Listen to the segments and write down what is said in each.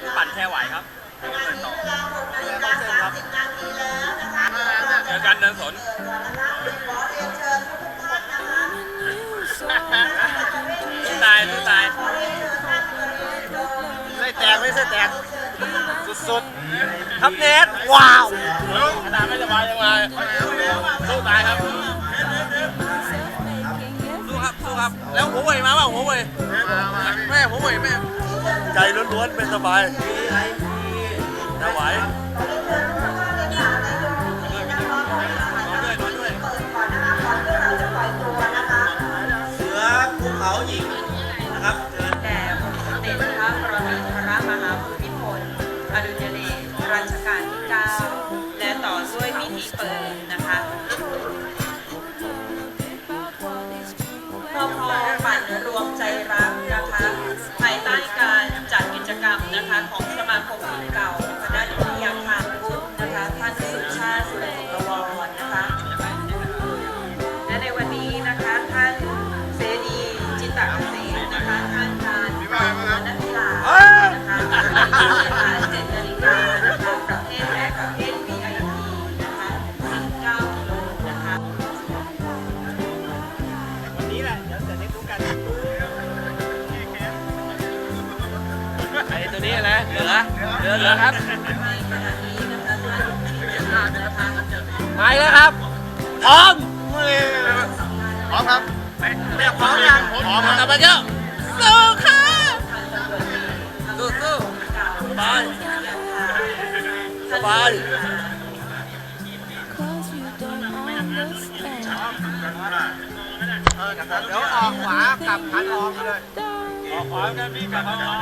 พี่ปั่นแค่ไหวครับเดินต่อเจอกันเดินสนสู้ตายสู้ตายไม่แตกไม่ใช่แตกสุดๆครับเนทว้าวขนาดไม่สบายยังมาสู้ตายครับสู้ครับสู้ครับแล้วหัวเว่ยมาเปล่าหัวเว่ยแม่หัวเว่ยแม่ ใจล้วนๆเป็นสบายจะไหวเสือภูเขาหญิงนะครับเชิญแด่องค์สมเด็จพระปรมินทรมหาภูมิพลอดุลยเดชรัชกาลที่ 9 และต่อด้วยพิธีเปิด มาคมเก่าคณะวิทยาคารพุทธนะคะท่านสุชาติสุรสุตวรนะคะ และในวันนี้นะคะท่านเสรีจิตตะเกษมนะคะท่านการนักกีฬานะคะเวลาเจ็ดนาฬิกานะคะประเภทแรกประเภท VIP นะคะ19กิโลนะคะ วันนี้แหละ เดี๋ยวเสร็จได้รู้กัน ลือเหลือครับในขณะนี้นะคะท่านที่จะนะคะมาอีกแล้วครับพร้อมพร้อมครับเรียกพร้อมยังพร้อมกลับมาเยอะสู้ค่ะสู้สู้สบายสบาย Cause you don't understand. เดี๋ยวออกขวากลับหันออกเลยออกขวากันพี่กลับมาขวา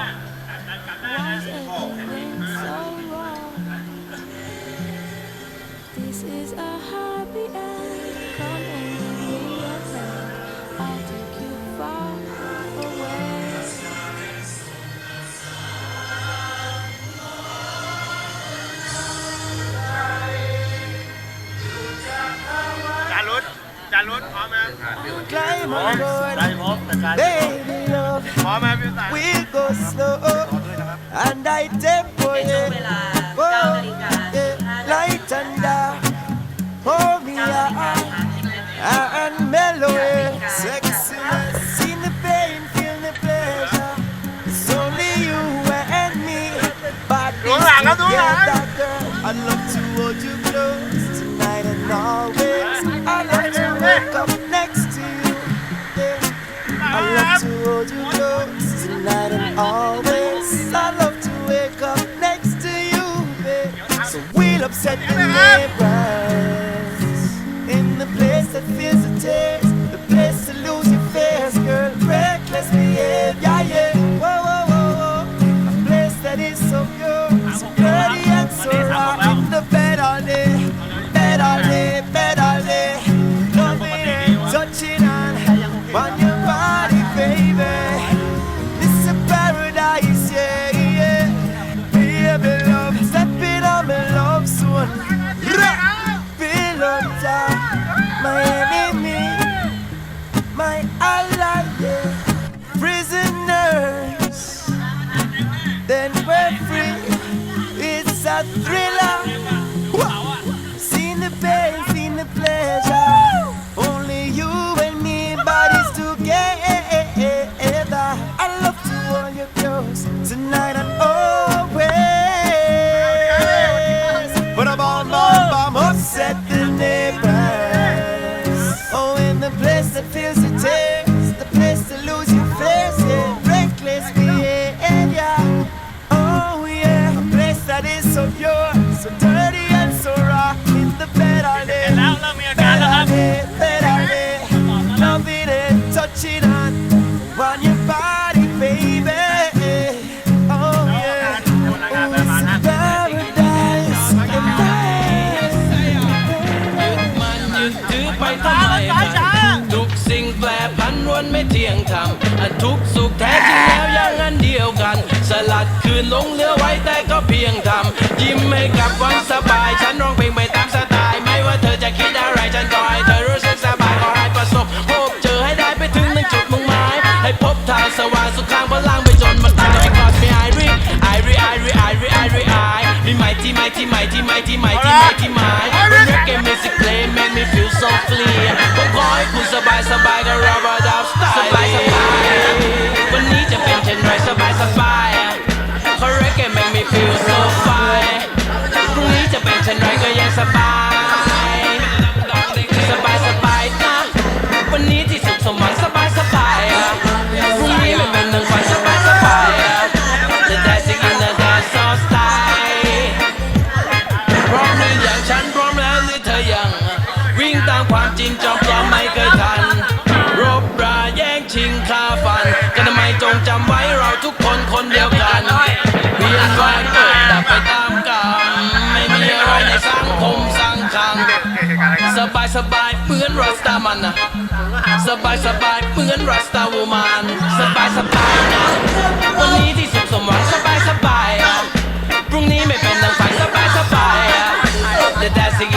We'll climb on board. Baby love. We'll go slow. And I tempo it. Yeah. Oh, yeah. Light and dark. Hold me up. Ah, and mellow. Sexiness. In the pain, feel the pleasure. It's only you and me. But girl. I love to. We'll upset the neighbors in the place that feels the taste, the place to lose your face, girl. Reckless behavior, yeah, yeah. Whoa, whoa, whoa, whoa. A place that is so pure, so dirty and so raw. In the bed all day, bed all day, night. of your ไม่เที่ยงธรรมอันทุกสุขแท้จริงแล้วอย่างนั้นเดียวกัน สลัดคืนลงเหลือไว้แต่ก็เพียงทำยิ้มให้กับวันสบาย ฉันร้องเพลงไปตามสไตล์ ไม่ว่าเธอจะคิดอะไรฉันก็ให้เธอรู้สึกสบายขอให้ประสบพบเจอให้ได้ไปถึงหนึ่งจุดมุ่งหมาย ให้พบทางสว่างสุขทางพลังไปจนมันตายจะไปกอดไม่ไอรีไอรีไอรีที่ใหม่ที่ใหม่ที่ใหม่ที่ใหม่ที่ใหม่เป็นเรกเกมมิวสิกเพลง make me feel so free ผมขอให้คุณสบายสบายกับ rubber dub style สบายสบายวันนี้จะเป็นเช่นไรสบายสบายเพราะเรกเกม make me feel so fine พ ฟันกันทำไมจงจำไว้เราทุกคนคนเดียวกันเวียนว่าเกิดดับไปตามกรรมไม่มีอะไรในสังคมสังขังสบายสบายเหมือนรัสตามันนะสบายสบายเหมือนรัสตาวูมานสบายสบายนะวันนี้ที่สุขสมหวังสบายสบายอะพรุ่งนี้ไม่เป็นดังฝันสบายสบายอะ The dancing